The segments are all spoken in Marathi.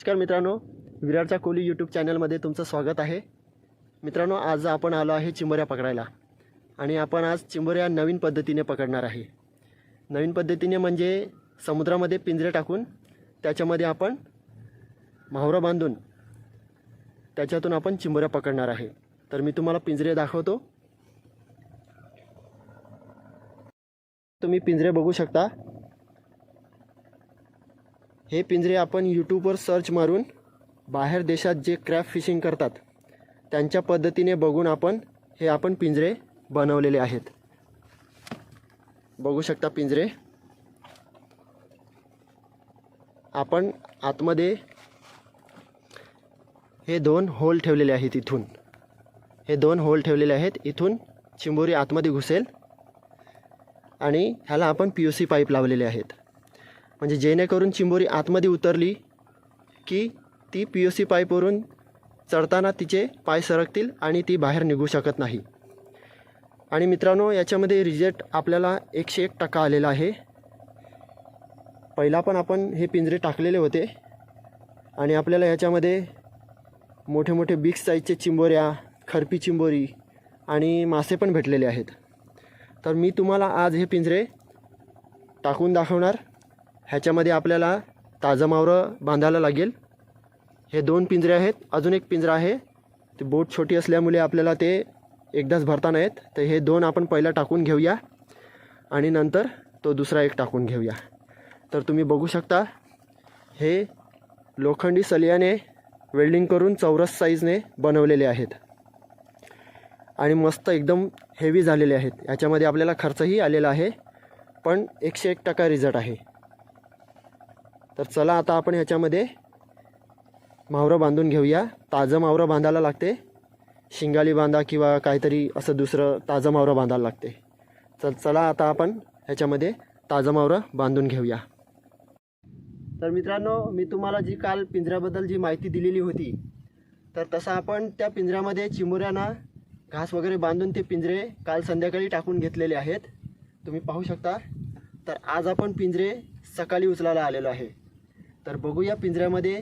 नमस्कार मित्रांनो विराटच्या कोहली यूट्यूब चॅनलमध्ये तुमचं स्वागत आहे. मित्रांनो आज आपण आलो आहे चिंबऱ्या पकडायला. आणि आपण आज चिंबऱ्या नवीन पद्धतीने पकडणार आहे. नवीन पद्धतीने म्हणजे समुद्रामध्ये पिंजरे टाकून त्याच्यामध्ये आपण म्हावरं बांधून त्याच्यातून आपण चिंबऱ्या पकडणार आहे. तर मी तुम्हाला पिंजरे दाखवतो. तुम्ही पिंजरे बघू शकता. हे पिंजरे आपण यूट्यूबवर सर्च मारून बाहेर देशात जे क्रॅप फिशिंग करतात त्यांच्या पद्धतीने बघून आपण हे आपण पिंजरे बनवलेले आहेत. बघू शकता पिंजरे. आपण आतमध्ये हे दोन होल ठेवलेले आहेत इथून. हे दोन होल ठेवलेले आहेत. इथून चिंबोरी आतमध्ये घुसेल आणि ह्याला आपण पी यू सी पाईप लावलेले आहेत. म्हणजे जेणेकरून चिंबोरी आतमध्ये उतरली की ती पी ओ सी पाईपवरून चढताना तिचे पाय सरकतील आणि ती बाहेर निघू शकत नाही. आणि मित्रांनो याच्यामध्ये रिजेक्ट आपल्याला एकशे एक टक्का आलेला आहे. पहिला पण आपण हे पिंजरे टाकलेले होते. आणि आपल्याला याच्यामध्ये मोठे मोठे बिग साईजचे चिंबोऱ्या खरपी चिंबोरी आणि मासे पण भेटलेले आहेत. तर मी तुम्हाला आज हे पिंजरे टाकून दाखवणार. ह्याच्यामध्ये आपल्याला ताजं मावरं बांधायला लागेल. हे दोन पिंजरे आहेत. अजून एक पिंजरा आहे. ते बोट छोटी असल्यामुळे आपल्याला ते एकदाच भरता नाहीत. तर हे दोन आपण पहिला टाकून घेऊया. आणि नंतर तो दुसरा एक टाकून घेऊया. तर तुम्ही बघू शकता हे लोखंडी सलियाने वेल्डिंग करून चौरस साईजने बनवलेले आहेत. आणि मस्त एकदम हेवी झालेले आहेत. याच्यामध्ये आपल्याला खर्चही आलेला आहे. पण एकशे एक टक्का रिझल्ट आहे. तर चला आता आपण ह्याच्यामध्ये मावरं बांधून घेऊया. ताजं मावरं बांधायला लागते. शिंगाली बांधा किंवा काहीतरी असं दुसरं ताजं मावरं बांधायला लागते. चल चला आता आपण ह्याच्यामध्ये ताजं मावरं बांधून घेऊया. तर मित्रांनो मी तुम्हाला जी काल पिंजऱ्याबद्दल जी माहिती दिलेली होती तर तसं आपण त्या पिंजऱ्यामध्ये चिमुऱ्यांना घास वगैरे बांधून ते पिंजरे काल संध्याकाळी टाकून घेतलेले आहेत. तुम्ही पाहू शकता. तर आज आपण पिंजरे सकाळी उचलायला आलेलो आहे. तर बघूया पिंजऱ्यामध्ये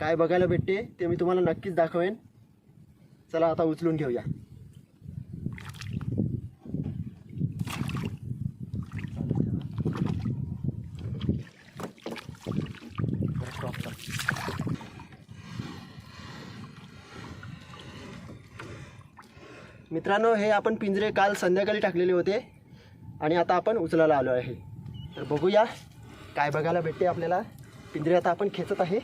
काय बघायला भेटते ते मी तुम्हाला नक्कीच दाखवेन. चला आता उचलून घेऊया. मित्रांनो हे आपण पिंजरे काल संध्याकाळी टाकलेले होते आणि आता आपण उचलायला आलो आहे. तर बघूया काय बघायला भेटते आपल्याला. पिंजरे आता आपण खेचत आहे.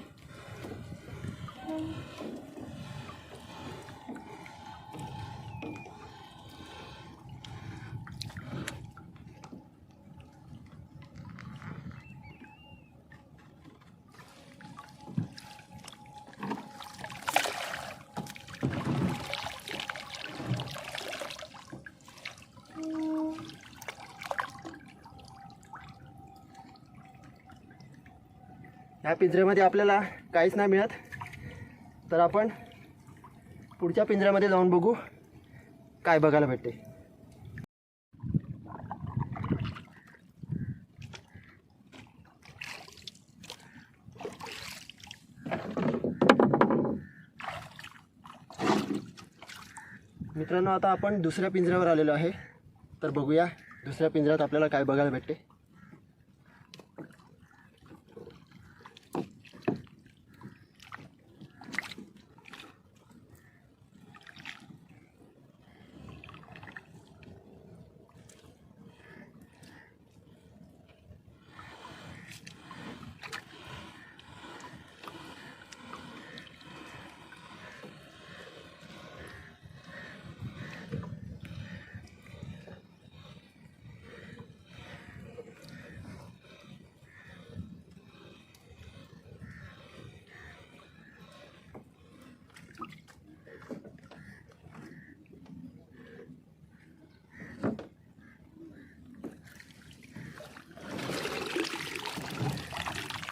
ह्या पिंजऱ्यामध्ये आपल्याला काहीच नाही मिळत. तर आपण पुढच्या पिंजऱ्यामध्ये जाऊन बघू काय बघायला भेटते. मित्रांनो आता आपण दुसऱ्या पिंजऱ्यावर आलेलो आहे. तर बघूया दुसऱ्या पिंजऱ्यात आपल्याला काय बघायला भेटते.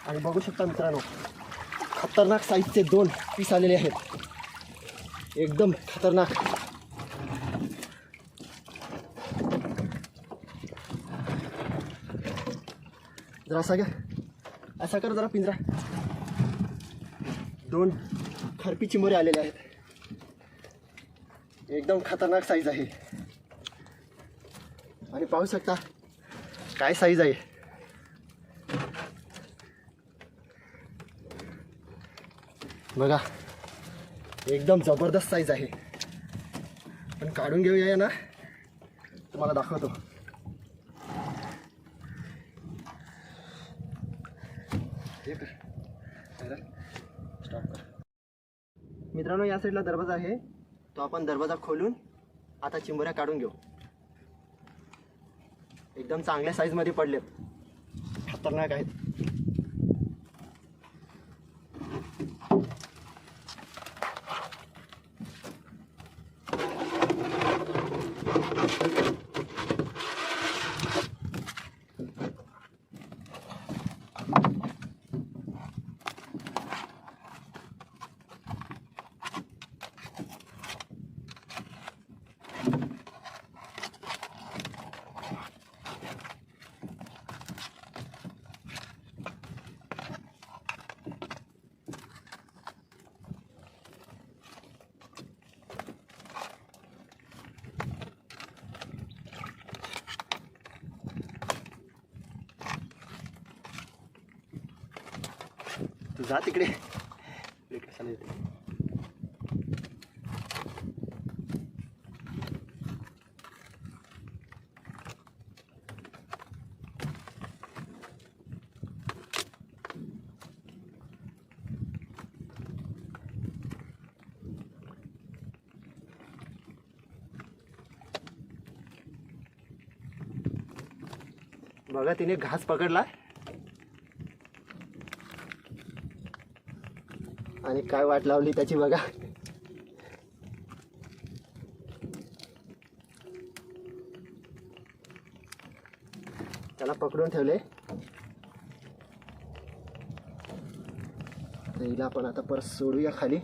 आणि बघू शकता मित्रांनो खतरनाक साईजचे दोन पीस आलेले आहेत. एकदम खतरनाक. जरा असा घ्या. असा कर जरा पिंजरा. दोन खरपी चिमोरे आलेले आहेत. एकदम खतरनाक साईज आहे. आणि पाहू शकता काय साईज आहे. बघा एकदम जबरदस्त साईज आहे. पण काढून घेऊया ना तुम्हाला दाखवतो. कर. मित्रांनो या साईडला दरवाजा आहे. तो आपण दरवाजा खोलून आता चिंबऱ्या काढून घेऊ. एकदम चांगल्या साईजमध्ये पडलेत. खतरनाक आहेत. जा तिकडे. कशाला येते बघा तिने घास पकडला. आणि काय वाट लावली त्याची बघा. त्याला पकडून ठेवले. हिला आपण आता परत सोडूया खाली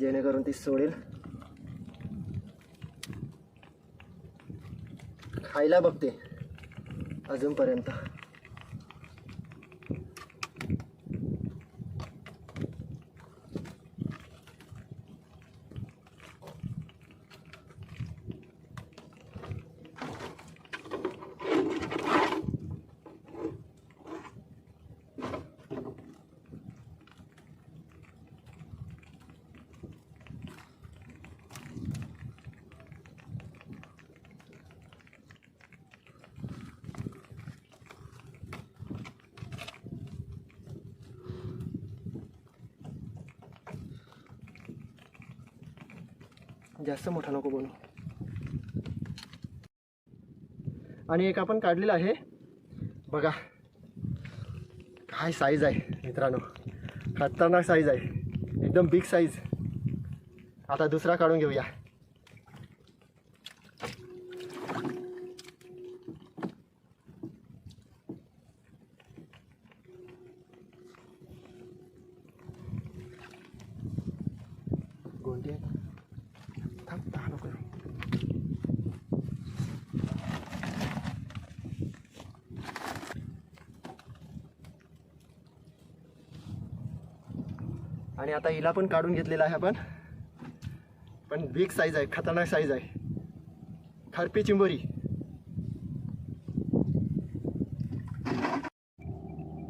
जेणेकरून ती सोडेल. खायला बघते अजूनपर्यंत. जास्त मोठा नको बनू. आणि एक आपण काढलेला आहे. बघा. काय साईज आहे मित्रांनो. खतरनाक साईज आहे. एकदम बिग साईज आता दुसरा काढून घेऊया. गोंडी आहे का? थांब दहा नको आणि आता हिला पण काढून घेतलेला आहे आपण. पण बिग साईज आहे खतरनाक साईज आहे. खरपी चिंबोरी.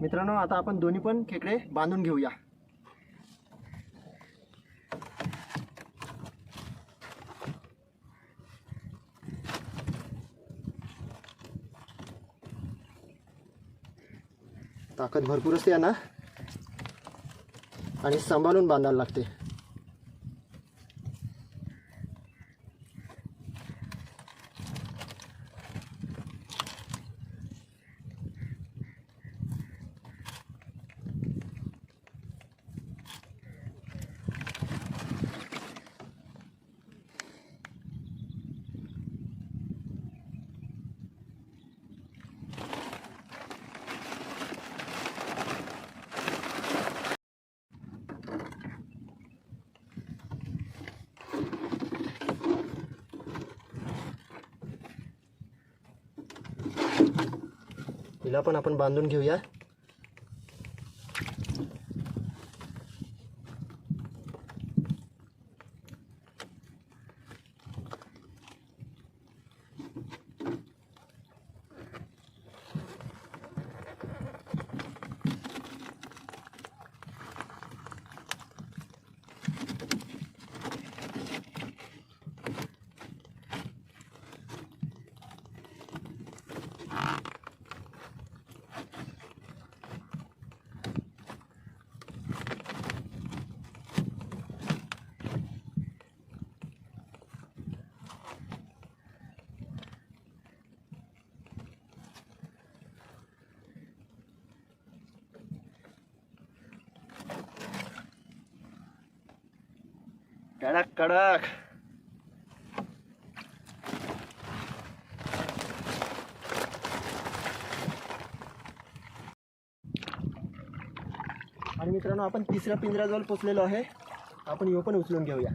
मित्रांनो आता आपण दोन्ही पण खेकडे बांधून घेऊया. ताकद भरपूर असते ना आणि सांभाळून बांधायला लागते. हिला पण आपण बांधून घेऊया. कडक कडक. आणि मित्रांनो आपण तिसऱ्या पिंजऱ्याजवळ पोचलेलो आहे. आपण यो पण उचलून घेऊया.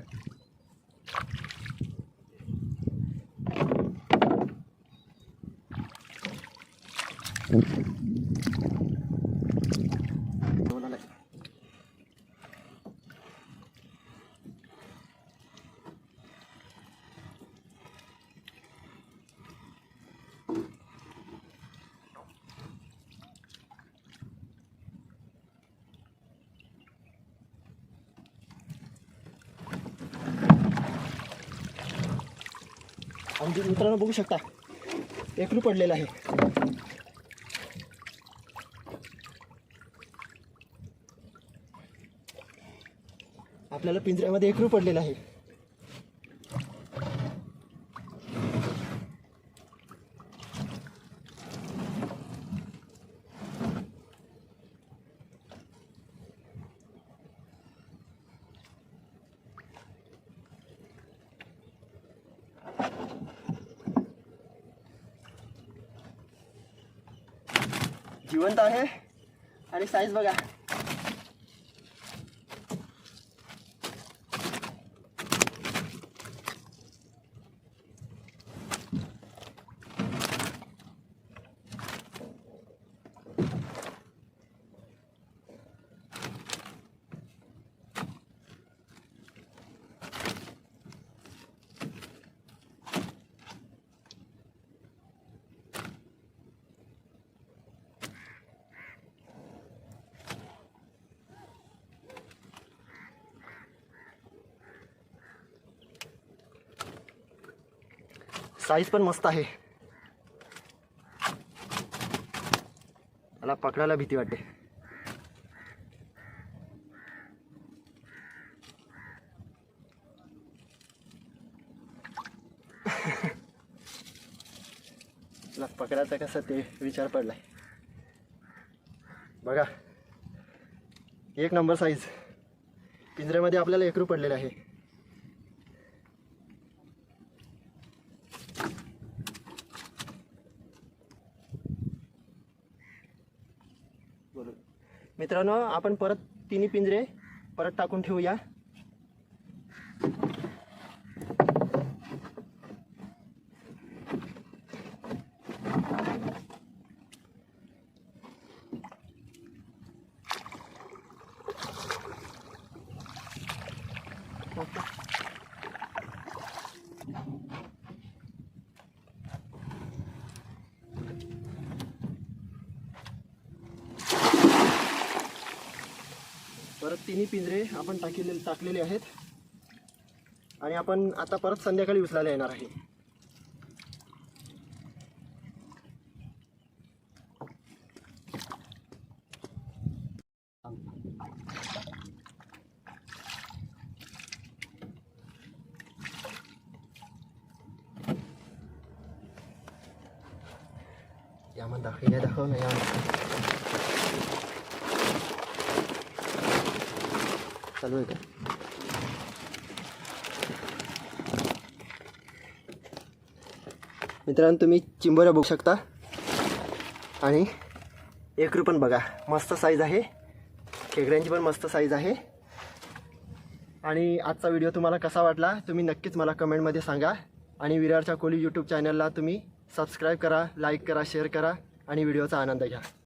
म्हणजे मित्रांनो बघू शकता एकरू पडलेलं आहे. आपल्याला पिंजऱ्यामध्ये एकरू पडलेलं आहे. जिवंत आहे. आणि साईज बघा. साईज पण मस्त आहे. मला पकडायला भीती वाटते. मला पकडायचं कसं ते विचार पडलाय. बघा एक नंबर साईज. पिंजऱ्यामध्ये आपल्याला एकरू पडलेलं आहे. मित्रांनो आपण परत तिन्ही पिंजरे परत टाकून ठेवूया परत तिन्ही पिंजरे आपण टाकलेले टाकलेले आहेत. आणि आपण आता परत संध्याकाळी उचलायला येणार आहे यामध्ये दाखव या दाखव ना या चालू आहे का? मित्रांनो तुम्ही चिंबोऱ्या बघू शकता. आणि एकरू पण बघा मस्त साईज आहे. खेकड्यांची पण मस्त साईज आहे. आणि आजचा व्हिडिओ तुम्हाला कसा वाटला तुम्ही नक्कीच मला कमेंटमध्ये सांगा. आणि विरारच्या कोली यूट्यूब चॅनलला तुम्ही सबस्क्राईब करा लाईक करा शेअर करा आणि व्हिडिओचा आनंद घ्या.